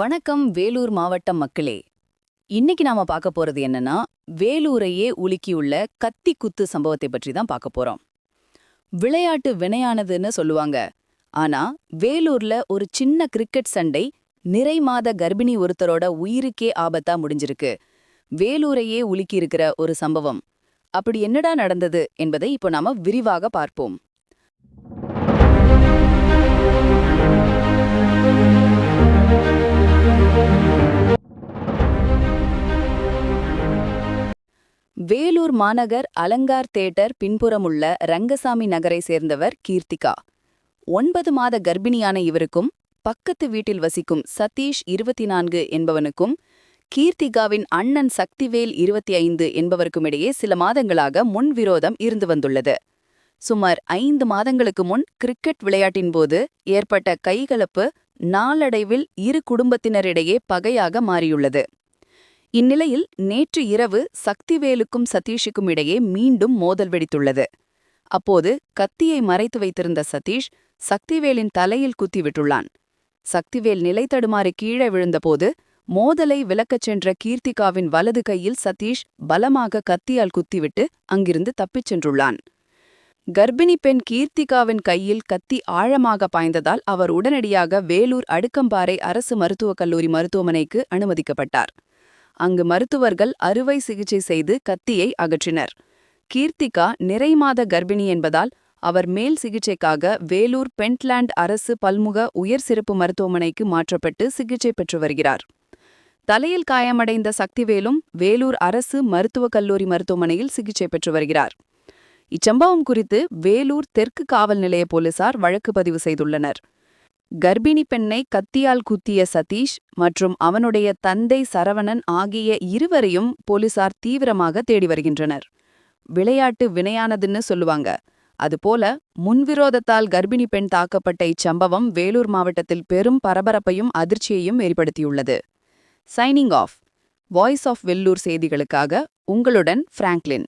வணக்கம் வேலூர் மாவட்டம் மக்களே. இன்னைக்கு நாம பார்க்க போறது என்னன்னா வேலூரையே உலுக்கியுள்ள கத்தி குத்து சம்பவத்தை பற்றி தான் பார்க்க போறோம். விளையாட்டு வினையானதுன்னு சொல்லுவாங்க. ஆனா வேலூர்ல ஒரு சின்ன கிரிக்கெட் சண்டை நிறை மாத கர்ப்பிணி ஒருத்தரோட உயிருக்கே ஆபத்தா முடிஞ்சிருக்கு. வேலூரையே உலுக்கி இருக்கிற ஒரு சம்பவம். அப்படி என்னடா நடந்தது என்பதை இப்போ நாம விரிவாக பார்ப்போம். வேலூர் மாநகர் அலங்கார் தேட்டர் பின்புறமுள்ள ரங்கசாமி நகரை சேர்ந்தவர் கீர்த்திகா. ஒன்பது மாத கர்ப்பிணியான இவருக்கும் பக்கத்து வீட்டில் வசிக்கும் சதீஷ் இருபத்தி நான்கு என்பவனுக்கும் கீர்த்திகாவின் அண்ணன் சக்திவேல் இருபத்தி ஐந்து என்பவருக்குமிடையே சில மாதங்களாக முன்விரோதம் இருந்து வந்துள்ளது. சுமார் ஐந்து மாதங்களுக்கு முன் கிரிக்கெட் விளையாட்டின் போது ஏற்பட்ட கைகலப்பு நாளடைவில் இரு குடும்பத்தினரிடையே பகையாக மாறியுள்ளது. இந்நிலையில் நேற்று இரவு சக்திவேலுக்கும் சதீஷுக்கும் இடையே மீண்டும் மோதல் வெடித்துள்ளது. அப்போது கத்தியை மறைத்து வைத்திருந்த சதீஷ் சக்திவேலின் தலையில் குத்திவிட்டுள்ளான். சக்திவேல் நிலை தடுமாறி கீழே விழுந்தபோது மோதலை விலக்கச் சென்ற கீர்த்திகாவின் வலது கையில் சதீஷ் பலமாக கத்தியால் குத்திவிட்டு அங்கிருந்து தப்பிச் சென்றுள்ளான். கர்ப்பிணி பெண் கீர்த்திகாவின் கையில் கத்தி ஆழமாக பாய்ந்ததால் அவர் உடனடியாக வேலூர் அடுக்கம்பாறை அரசு மருத்துவக் கல்லூரி மருத்துவமனைக்கு அனுமதிக்கப்பட்டார். அங்கு மருத்துவர்கள் அறுவை சிகிச்சை செய்து கத்தியை அகற்றினர். கீர்த்திகா நிறைமாத கர்ப்பிணி என்பதால் அவர் மேல் சிகிச்சைக்காக வேலூர் பென்ட்லாண்ட் அரசு பல்முக உயர் சிறப்பு மருத்துவமனைக்கு மாற்றப்பட்டு சிகிச்சை பெற்று வருகிறார். தலையில் காயமடைந்த சக்திவேலும் வேலூர் அரசு மருத்துவக் கல்லூரி மருத்துவமனையில் சிகிச்சை பெற்று வருகிறார். இச்சம்பவம் குறித்து வேலூர் தெற்கு காவல் நிலைய போலீசார் வழக்கு பதிவு செய்துள்ளனர். கர்ப்பிணி பெண்ணை கத்தியால் குத்திய சதீஷ் மற்றும் அவனுடைய தந்தை சரவணன் ஆகிய இருவரையும் போலீசார் தீவிரமாக தேடி வருகின்றனர். விளையாட்டு வினையானதுன்னு சொல்லுவாங்க. அதுபோல முன்விரோதத்தால் கர்ப்பிணி பெண் தாக்கப்பட்ட இச்சம்பவம் வேலூர் மாவட்டத்தில் பெரும் பரபரப்பையும் அதிர்ச்சியையும் ஏற்படுத்தியுள்ளது. Signing off. Voice of Vellore செய்திகளுக்காக உங்களுடன் பிராங்க்லின்.